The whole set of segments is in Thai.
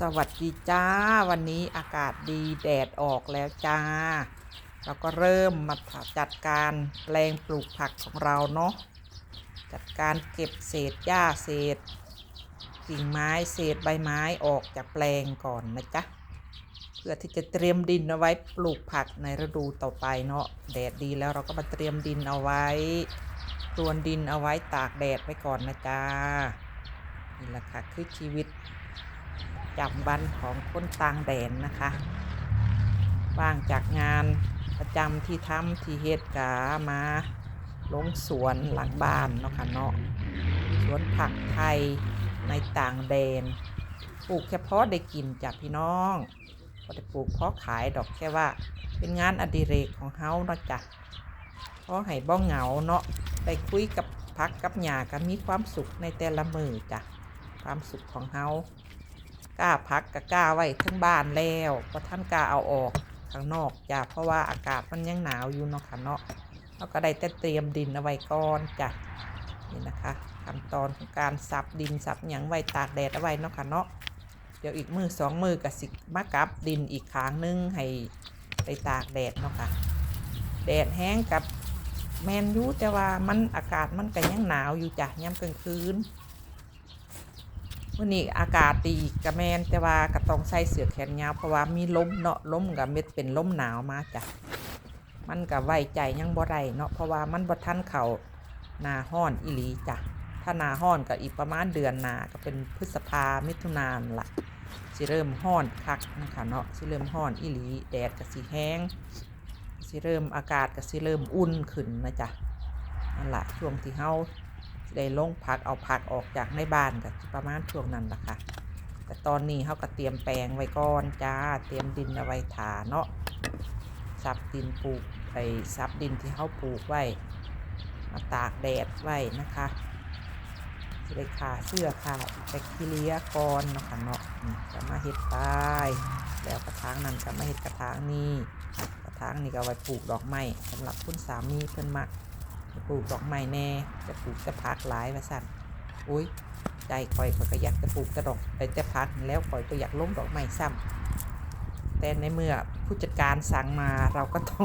สวัสดีจ้า วันนี้อากาศดีแดดออกแล้วจ้า เราก็เริ่มมาจัดการแปลงปลูกผักของเราเนาะจัดการเก็บเศษหญ้าเศษ กิ่งไม้เศษใบไม้ออกจากแปลงก่อนนะจ๊ะเพื่อที่จะเตรียมดินเอาไว้ปลูกผักในฤดูต่อไปเนาะแดดดีแล้วเราก็มาเตรียมดินเอาไว้พรวนดินเอาไว้ตากแดดไว้ก่อนนะจ๊ะนี่แหละค่ะคือชีวิต จำวันของคนต่างแดนนะคะว่างจากงานประจำที่ทำที่เฮ็ดกามาลงสวนหลังบ้านเนาะค่ะเนาะสวนผักไทยในต่างแดนปลูกแค่เพาะได้กินจากพี่น้องก็ได้ปลูกเพาะขายดอกแค่ว่า เป็นงานอดิเรกของเฮาเนาะจ้ะเพราะให้บ้องเหงาเนาะได้คุยกับพักกับหยาก็มีความสุขในแต่ละมือจ้ะความสุขของเฮา กล้าพักกับกล้าไว้ทั้งบ้านแล้วเพราะท่านกล้าเอาออกข้างนอกจ้ะเพราะว่าอากาศมันยังหนาวอยู่เนาะค่ะเนาะเราก็ได้แต่เตรียมดินเอาไว้ก่อนจ้ะนี่นะคะขั้นตอนของการสับดินสับหยังไว้ตากแดดเอาไว้เนาะค่ะเนาะเดี๋ยวอีกมือสองมือกับสิมากับดินอีกครั้งนึงให้ไปตากแดดเนาะค่ะแดดแห้งกับแมนยูแต่ว่ามันอากาศมันก็ยังหนาวอยู่จ้ะย่ำกลางคืน วันนี้อากาศดีกระแมนแต่ว่าก็ต้องใส่เสื้อแขนยาวเพราะว่ามีลมเนาะลมกับเม็ดเป็นลมหนาวมาจ้ะมันกับไว้ใจยังบ่ได้เนาะเพราะว่ามันบ่ทันเขานาห้อนอีหลีจ้ะถ้านาห้อนก็อีกประมาณเดือนหนาก็เป็นพฤษภามิถุนานนละสิเริ่มห้อนคักนะคะเนาะสิเริ่มห้อนอีหลีแดดก็สิแห้งสิเริ่มอากาศก็สิเริ่มอุ่นขึ้นนะจ๊ะนั่นละช่วงที่เฮา ได้ลงพักเอาผักออกจากในบ้านก็สิประมาณช่วงนั้นละค่ะ แต่ตอนนี้เขาก็เตรียมแปลงไว้ก่อนจ้า เตรียมดินเอาไว้ถาเนาะซับดินปลูกไปซับดินที่เขาปลูกไว้มาตากแดดไว้นะคะจะได้ขาเสื้อขาแบคทีเรียก่อนเนาะค่ะเนาะจะมาเห็ดไปแล้วกระถางนั้นก็มาเห็ดกระถางนี้กระถางนี้ก็ไว้ปลูกดอกไม้สำหรับคุณสามีเพิ่นมัก ปลูกดอกไม้แน่ จะปลูกจะพักหลายมาสั่นอุ้ยใจคอยก็อยากจะปลูกแต่ดอกแต่จะพักแล้วคอยก็อยากลงดอกไม้ซ้ำแต่ในเมื่อผู้จัดการสั่งมาเราก็ต้อง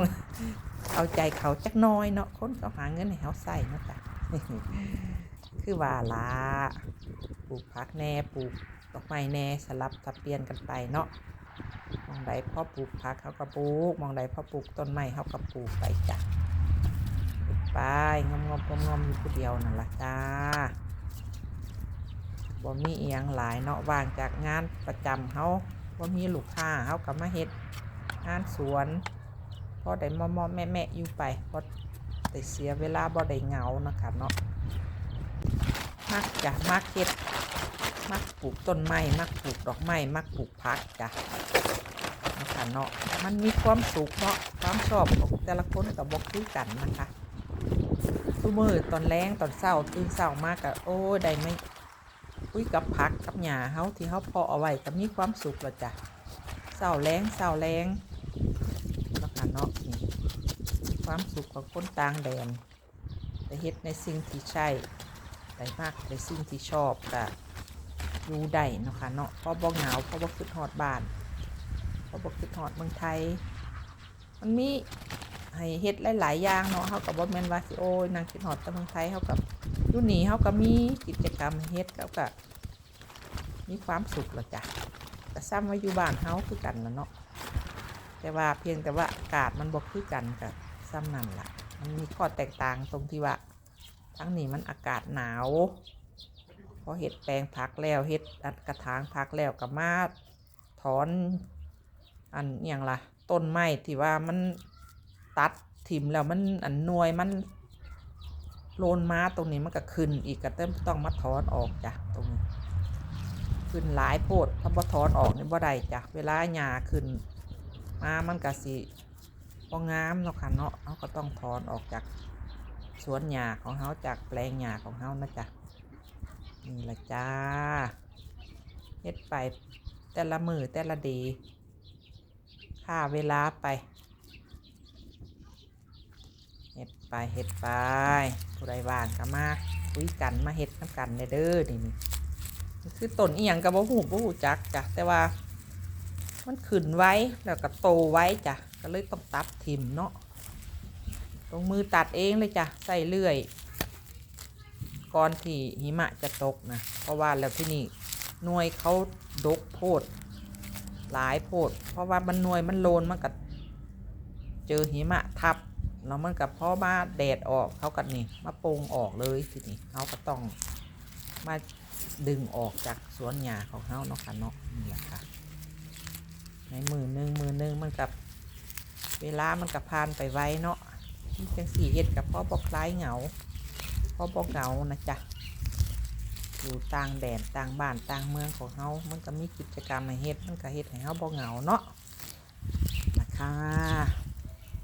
เอาใจเขาจักน้อยเนาะคนเขาหาเงินให้เขาใส่เนาะจ้ะคือว่าละปลูกพักแน่ปลูกดอกไม้แน่สลับสับเปลี่ยนกันไปเนาะมองใดพ่อปลูกพักเขาก็ปลูกมองใดพ่อปลูกต้นไม้เขาก็ปลูกไปจ้ะ ไปงอมงอมงอมงอมอยู่ผู้เดียวนั่นละจ้าบ่มีเอียงหลายเนาะว่างจากงานประจำเขาบ่มีลูกค้าเขาก็มาเฮ็ดงานสวนพอได้มอมอแม่แม่อยู่ไปพอได้เสียเวลาบ่ได้เหงานะคะเนาะมักจ้ะมักเฮ็ดมักปลูกต้นไม้มักปลูกดอกไม้มักปลูกผักจ้ะนะคะเนาะมันมีความสุขเนาะความชอบของแต่ละคนกับบอกคือกันนะคะ ทุกมือตอนแรงตอนเศร้าตื่นเศร้ามากอะโอ้ได้ไม่คุยกับพักกับหยาเฮาที่เฮาพอเอาไว้ก็มีความสุขล้วจ้ะเศร้าแรงเศร้าแรงนะคะเนาะนี่ความสุขของคนต่างแดนได้เฮ็ดในสิ่งที่ใช่ได้มากในสิ่งที่ชอบก็อยู่ได้นะคะเนาะเพราะบ่เหงาเพราะบ่คิดฮอดบ้านเพราะบ่คิดฮอดเมืองไทย มันมี ให้เฮ็ดหลายๆอย่างเนาะเฮากับบ่แม่นว่าสิโอ้ยนางคิดฮอดต่เมืองไทยเฮากับอยู่นี่เฮาก็มีกิจกรรมให้เฮ็ดเฮาก็มีความสุขละจ้ะก็ซ้ำว่าอยู่บ้านเฮาคือกันล่ะเนาะแต่ว่าเพียงแต่ว่าอากาศมันบ่คือกันกับซ้ำนั่นล่ะ มันมีข้อแตกต่างตรงที่ว่าทั้งนี้มันอากาศหนาวพอเฮ็ดแปลงผักแล้วเฮ็ดอันกระถางผักแล้วก็มาถอนอันอย่างล่ะต้นไม้ที่ว่ามัน ตัดถิ่มแล้วมันอันนวยมันโลนมาตรงนี้มันก็ขึ้นอีกก็เติมต้องมาถอนออกจ้ะตรงนี้ ขึ้นหลายโพดถ้าบ่ถอนออกนี่บ่ได้จ้ะเวลาหญ้าขึ้นมามันก็สิบ่งามเนาะค่ะเนาะเราก็ต้องถอนออกจากสวนหญ้าของเฮาจากแปลงหญ้าของเฮานะจ๊ะนี่ละจ้าเฮ็ดไปแต่ละมือแต่ละดีค่าเวลาไป เฮ็ด ไปเฮ็ดไปผู้ใดว่างก็มาคุยกันมาเฮ็ดน้ำกันเด้อนี่นี่คือต้นอีหยังก็บ่ฮู้บ่ฮู้จักจ้ะแต่ว่า มันขึ้นไว้แล้วก็โตไว้จ้ะก็เลยต้องตัดทิ่มเนาะลงมือตัดเองเลยจ้ะใส่เลื่อยก่อนที่หิมะจะตกนะเพราะว่าแล้วที่นี่หน่วยเขาดกโพด หลายโพด เพราะว่ามันหน่วยมันโลนมันก็เจอหิมะทับ แล้วมันกับพ่อมาแดดออกเขากันนี่มาปงออกเลยทีนี้เขาก็ต้องมาดึงออกจากสวนหญ้าของเขาเนาะค่ะเนาะนี่แหละค่ะ ในมือหนึ่งมือหนึ่งมันกับเวลามันกับพานไปไวเนาะที่จังสี่เฮ็ดกับพ่อบอกคล้ายเหงาพ่อบอกเหงานะจ๊ะอยู่ต่างแดนต่างบ้านต่างเมืองของเฮามันก็มีกิจกรรมให้เฮ็ดมันก็เฮ็ดให้เฮาบ่เหงาเนาะนะคะ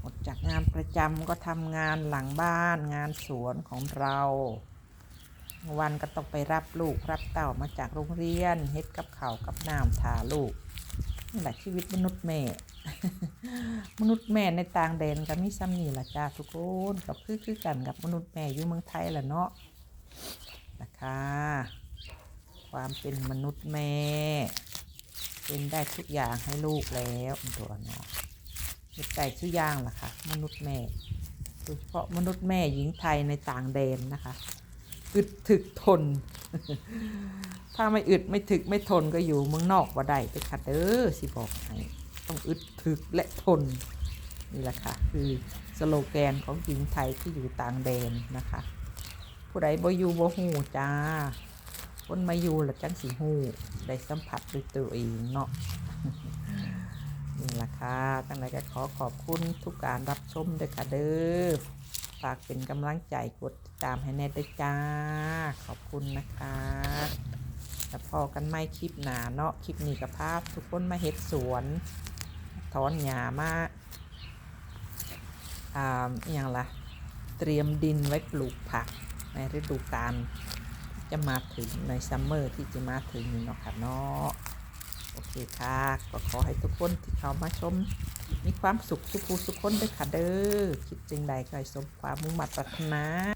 หมดจากงานประจำก็ทำงานหลังบ้านงานสวนของเรา วันก็ต้องไปรับลูกรับเต่ามาจากโรงเรียนเฮ็ดกับเขากับน้ำทาลูกนี่แหละชีวิตมนุษย์แม่ มนุษย์แม่ในต่างแดนก็มีซ้ำนี่ละจ้าทุกคนกับคือคือกันกับมนุษย์แม่อยู่เมืองไทยแหละเนาะนะคะความเป็นมนุษย์แม่ เป็นได้ทุกอย่างให้ลูกแล้วตัวเนาะ เฮ็ดได้ทุกอย่างล่ะค่ะ มนุษย์แม่โดยเฉพาะมนุษย์แม่หญิงไทยในต่างแดนนะคะอึดถึกทน ถ้าไม่อึดไม่ถึกไม่ทนก็อยู่เมืองนอกว่าได้ไปค่ะเดอสิบอกให้ต้องอึดถึกและทนนี่แหละค่ะ คือสโลแกนของหญิงไทยที่อยู่ต่างแดนนะคะ ผู้ใดบ่อยู่บ่ฮู้จ้าคนมาอยู่และจังสิฮู้ได้สัมผัสด้วยตัวเองเนาะ ค่ะตั้งแต่ก็ขอขอบคุณทุกการรับชมด้วยค่ะเด้อ ฝากเป็นกำลังใจกดติดตามให้แน่ด้วยจ้า ขอบคุณนะคะแล้วพอกันไม่คลิปหนาเนาะ คลิปนี้กับภาพทุกคนมาเฮ็ดสวน ถอนหญ้ามาอ่าอย่างละเตรียมดินไว้ปลูกผักในฤดูกาลจะมาถึงในซัมเมอร์ที่จะมาถึงนี่เนาะค่ะเนาะ เคค่ะก็ขอให้ทุกคนที่เข้ามาชม มีความสุขสุขภูสุขคนด้วยค่ะเด้อคิดจริงใดก็ให้สมความมุ่งมั่นปรารถนา